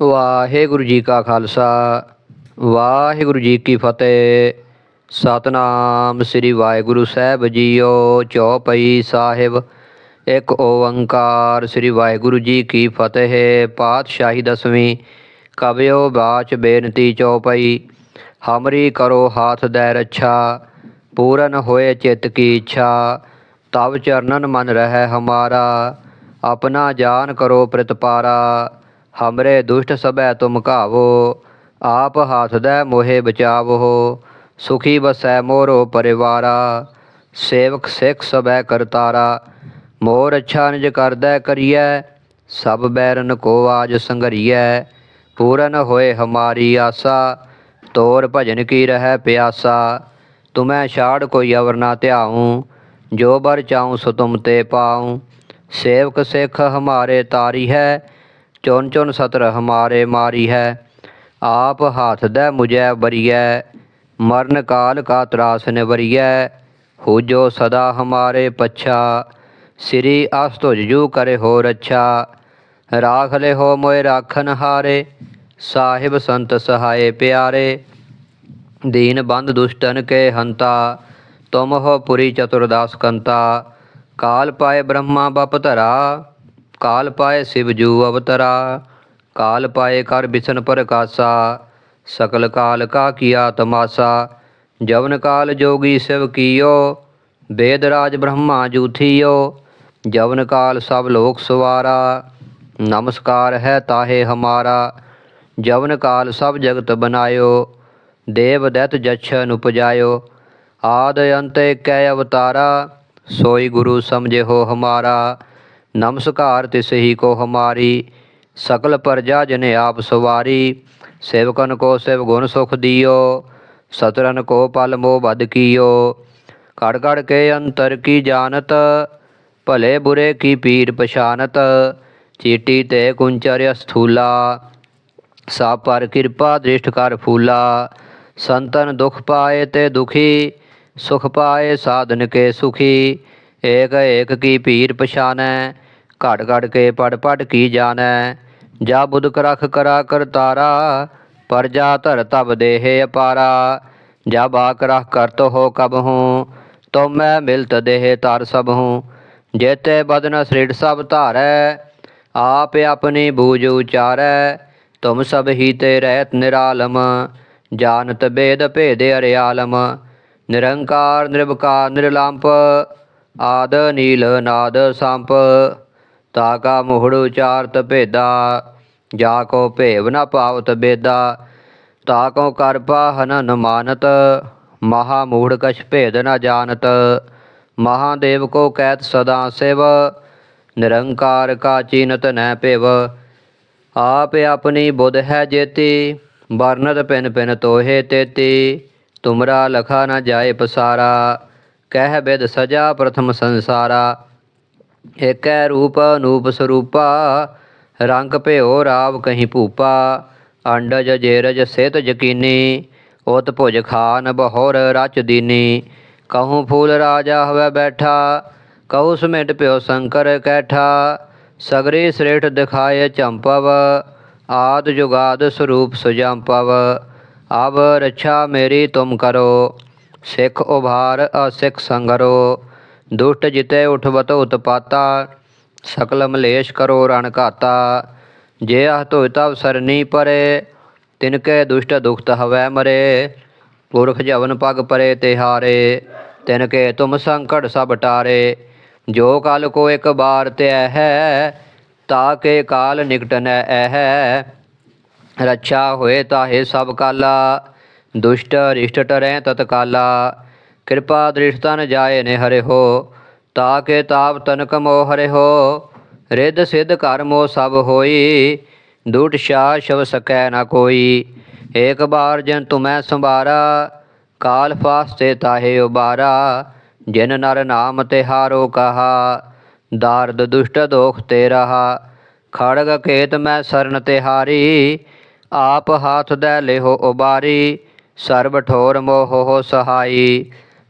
ਵਾਹਿਗੁਰੂ ਜੀ ਕਾ ਖਾਲਸਾ, ਵਾਹਿਗੁਰੂ ਜੀ ਕੀ ਫਤਿਹ। ਸਤਨਾਮ ਸ੍ਰੀ ਵਾਹਿਗੁਰੂ ਸਾਹਿਬ ਜੀਓ ਚੌਪਈ ਸਾਹਿਬ। ਇੱਕ ਓੰਕਾਰ ਸ੍ਰੀ ਵਾਹਿਗੁਰੂ ਜੀ ਕੀ ਫਤਿਹ। ਪਾਤਸ਼ਾਹੀ ਦਸਵੀਂ ਕਬਿਓ ਬਾਚ ਬੇਨਤੀ ਚੌਪਈ। ਹਮਰੀ ਕਰੋ ਹਾਥ ਦੈ ਰੱਛਾ, ਪੂਰਨ ਹੋਏ ਚਿਤ ਕੀ ਇੱਛਾ। ਤਵ ਚਰਨਨ ਮਨ ਰਹਿ ਹਮਾਰਾ, ਆਪਣਾ ਜਾਨ ਕਰੋ ਪ੍ਰਤਪਾਰਾ। ਹਮਰੇ ਦੁਸ਼ਟ ਸਭੈ ਤੁਮ ਘਾਵੋ ਆਪ ਹਾਥ ਦੈ ਮੋਹਿ ਬਚਾਵੋ ਸੁਖੀ ਬਸੈ ਮੋਰੋ ਪਰਿਵਾਰਾ ਸੇਵਕ ਸਿੱਖ ਸਭੈ ਕਰਤਾਰਾ ਮੋਰ ਅੱਛਾ ਨਿਜ ਕਰਦੈ ਕਰੀਐ ਸਭ ਬੈਰਨ ਕੋ ਆਜ ਸੰਗਰੀਐ ਪੂਰਨ ਹੋਏ ਹਮਾਰੀ ਆਸਾ ਤੋਰ ਭਜਨ ਕੀ ਰਹਿ ਪਿਆਸਾ ਤੁਮੈ ਛਾੜ ਕੋਈ ਅਵਰ ਨਾ ਧਿਆਉ ਜੋ ਬਰ ਚਾਉ ਸੋ ਤੁਮ ਤੇ ਪਾਉ ਸੇਵਕ ਸਿੱਖ ਹਮਾਰੇ ਤਾਰੀ ਹੈ ਚੁਨ ਚੁਨ ਸਤਰ, ਹਮਾਰੇ ਮਾਰੀ ਹੈ। ਆਪ ਹਾਥ ਦੈ ਮੁਝੈ ਬਰੀਐ ਮਰਨ ਕਾਲ ਕਾ ਤਰਾਸ ਨਿਵਰੀਐ। ਹੋ ਜੋ ਸਦਾ ਹਮਾਰੇ ਪਛਾ। ਸ੍ਰੀ ਅਸਤੁਜ ਜੂ ਕਰੇ ਹੋ ਰੱਛਾ। ਰਾਖ ਲੈ ਹੋ ਮੋਏ ਰਾਖਨ ਹਾਰੇ। ਸਾਹਿਬ ਸੰਤ ਸਹਾਏ ਪਿਆਰੇ। ਦੀਨ ਬੰਦ ਦੁਸ਼ਟਨ ਕੇ ਹੰਤਾ। ਤੁਮ ਹੋ ਪੁਰੀ ਚਤੁਰਦਾਸ ਕੰਤਾ। ਕਾਲ ਪਾਏ ਬ੍ਰਹਮਾ ਬਪ ਧਰਾ। ਕਾਲ ਪਾਏ ਸਿਵ ਜੂ ਅਵਤਰਾ, ਕਾਲ ਪਾਏ ਕਰ ਬਿਸ਼ਨ ਪ੍ਰਕਾਸ਼ਾ, ਸਕਲ ਕਾਲ ਕਾ ਕੀਆ ਤਮਾਸਾ ਜਵਨ ਕਾਲ ਜੋਗੀ ਸਿਵ ਕੀਓ ਵੇਦ ਰਾਜ ਬ੍ਰਹਮਾ ਜੂਥੀਓ ਜਵਨ ਕਾਲ ਸਭ ਲੋਕ ਸਵਾਰਾ, ਨਮਸਕਾਰ ਹੈ ਤਾਹੇ ਹਮਾਰਾ, ਜਵਨ ਕਾਲ ਸਭ ਜਗਤ ਬਨਾਇਓ, ਦੇਵ ਦੈਤ ਜਛਨ ਉਪਜਾਇਓ, ਆਦ ਅੰਤ ਕੈ ਅਵਤਾਰਾ, ਸੋਈ ਗੁਰੂ ਸਮਝੇ ਹੋ ਹਮਾਰਾ ਨਮਸਕਾਰ ਤਿਸ ਕੋ ਹਮਾਰੀ ਸਕਲ ਪਰਜਾ ਜਨ ਆਪ ਸਵਾਰੀ, ਸੇਵਕਨ ਕੋ ਸੇਵ ਗੁਣ ਸੁਖ ਦਿਓ, ਸਤਰਨ ਕੋ ਪਲ ਮੋ ਬਦ ਕੀਓ। ਕੜ ਕੜ ਕੇ ਅੰਤਰ ਕੀ ਜਾਣਤ, ਭਲੇ ਬੁਰੇ ਕੀ ਪੀਰ ਪਛਾਨਤ, ਚੀਟੀ ਤੇ ਕੁੰਚਰ ਸਥੂਲਾ ਸਾ ਪਰ ਕਿਰਪਾ ਦ੍ਰਿਸ਼ਟ ਕਰ ਫੂਲਾ। ਸੰਤਨ ਦੁਖ ਪਾਏ ਤੇ ਦੁਖੀ, ਸੁਖ ਪਾਏ ਸਾਧਨ ਕੇ ਸੁਖੀ, ਏਕ ਏਕ ਕੀ ਪੀਰ ਪਛਾਨੈ ਘੜ ਘੜ ਕੇ ਪੜ ਪੜ ਕੀ ਜਾਣੈ? ਜਾ ਬੁਧ ਕਰਖ ਕਰਾ ਕਰਤਾਰਾ ਪਰਜਾ ਧਰ ਤਬ ਦੇਹ ਅਪਾਰਾ। ਜਾ ਬਾਕ ਰਖ ਕਰਤ ਹੋ ਕਬ ਹੂੰ, ਤੋ ਮੈਂ ਮਿਲਤ ਦੇਹ ਤਰ ਸਭ ਹੂੰ। ਜੇਤੇ ਬਦਨ ਸ੍ਰਿੜ ਸਭ ਧਾਰੈ, ਆਪ ਆਪਣੀ ਬੂਝ ਉਚਾਰੈ। ਤੁਮ ਸਭ ਹੀ ਤੇ ਰਹਿਤ ਨਿਰਾਲਮ, ਜਾਣਤ ਬੇਦ ਭੇਦ ਅਰਿਆਲਮ। ਨਿਰੰਕਾਰ ਨਿਰਭਕਾਰ ਨਿਰਲੰਪ, ਆਦ ਨੀਲ ਨਾਦ ਸੰਪ। ਤਾ ਕਾ ਮੋਹੜ ਉਚਾਰਤ ਭੇਦਾ, ਜਾ ਕੋ ਭੇਵ ਨ ਪਾਵਤ ਬੇਦਾ, ਤਾ ਕੋ ਕਰ ਪਾਹਨ ਨ ਮਾਨਤ ਮਹਾ ਮੂੜ ਕਛ ਭੇਦ ਨ ਜਾਣਤ ਮਹਾਦੇਵ ਕੋ ਕਹਿਤ ਸਦਾ ਸਿਵ, ਨਿਰੰਕਾਰ ਕਾ ਚੀਨਤ ਨੈ ਭਿਵ। ਆਪ ਆਪਣੀ ਬੁੱਧ ਹੈ ਜੇਤੀ ਵਰਨਤ ਪਿਨ ਪਿਨ ਤੋਹੇ ਤੇਤੀ, ਤੁਮਰਾ ਲਖਾ ਨ ਜਾਏ ਪਸਾਰਾ, ਕਹਿ ਬਿਦ ਸਜਾ ਪ੍ਰਥਮ ਸੰਸਾਰਾ। ਏਕੈ ਰੂਪ ਅਨੂਪ ਸਰੂਪਾ, ਰੰਗ ਭਿਓ ਰਾਵ ਕਹੀਂ ਭੂਪਾ, ਅੰਡਜ ਜੇਰਜ ਸਿਤ ਜਕੀਨੀ ਉਤ ਭੁਜ ਖਾਨ ਬਹੋਰ ਰਚ ਦੀਨੀ। ਕਹੂੰ ਫੂਲ ਰਾਜਾ ਹਵੇ ਬੈਠਾ, ਕਹੂ ਸਮਿਟ ਪਿਓ ਸ਼ੰਕਰ ਕੈਠਾ, ਸਗਰੀ ਸ੍ਰੇਠ ਦਿਖਾਏ ਚੰਪਵ, ਆਦ ਜੁਗਾਦ ਸਰੂਪ ਸੁਜੰਪਵ। ਅਬ ਰੱਛਾ ਮੇਰੀ ਤੁਮ ਕਰੋ, ਸਿੱਖ ਉਭਾਰ ਅਸਿੱਖ ਸੰਗਰੋ। ਦੁਸ਼ਟ ਜਿਤੇ ਉਠਵਤ ਉਤਪਾਤਾ ਸਕਲ ਮਲੇਸ਼ ਕਰੋ ਰਣ ਘਾਤਾ। ਜੇ ਆਹ ਧੋਇ ਤਵ ਸਰਨੀ ਪਰੇ ਤਿਨਕੇ ਦੁਸ਼ਟ ਦੁਖਤ ਹਵੈ ਮਰੇ। ਪੁਰਖ ਜਵਨ ਪਗ ਪਰੇ ਤਿਹਾਰੇ ਤਿਨਕੇ ਤੁਮ ਸੰਕਟ ਸਭ ਟਾਰੇ। ਜੋ ਕਾਲ ਕੋ ਇੱਕ ਬਾਰ ਤੇ ਹੈ, ਤਾ ਕੇ ਕਾਲ ਨਿਕਟਨੈ ਐਹ ਰੱਛਾ ਹੋਏ ਤਾਹੇ ਸਭ ਕਾਲਾ, ਦੁਸ਼ਟ ਰਿਸ਼ਟ ਟਰੈ ਤਤਕਾਲਾ। ਕਿਰਪਾ ਦ੍ਰਿਸ਼ਟਨ ਜਾਏ ਨੇ ਹਰਿ ਹੋ ਤਾ ਕੇ ਤਾਪ ਤਨਕ ਮੋ ਹਰਿ ਹੋ ਰਿੱਧ ਸਿੱਧ ਕਰ ਮੋ ਸਭ ਹੋਈ, ਦੁਟ ਸ਼ਾ ਸ਼ਵ ਸਕੈ ਨਾ ਕੋਈ, ਏਕ ਬਾਰ ਜਨ ਤੁਮੈ ਸੰਭਾਰਾ, ਕਾਲ ਫਾਸਤੇ ਤਾਹੇ ਉਬਾਰਾ, ਜਿਨ ਨਰ ਨਾਮ ਤੇ ਹਾਰੋ ਕਹਾ, ਦਾਰਦ ਦੁਸ਼ਟ ਦੋਖ ਤੇ ਰਹਾ, ਖੜਗ ਕੇਤ ਮੈਂ ਸਰਨ ਤੇ ਹਾਰੀ, ਆਪ ਹਾਥ ਦੈ ਲਿਹੋ ਉਬਾਰੀ, ਸਰਬ ਠੋਰ ਮੋਹ ਹੋ ਸਹਾਈ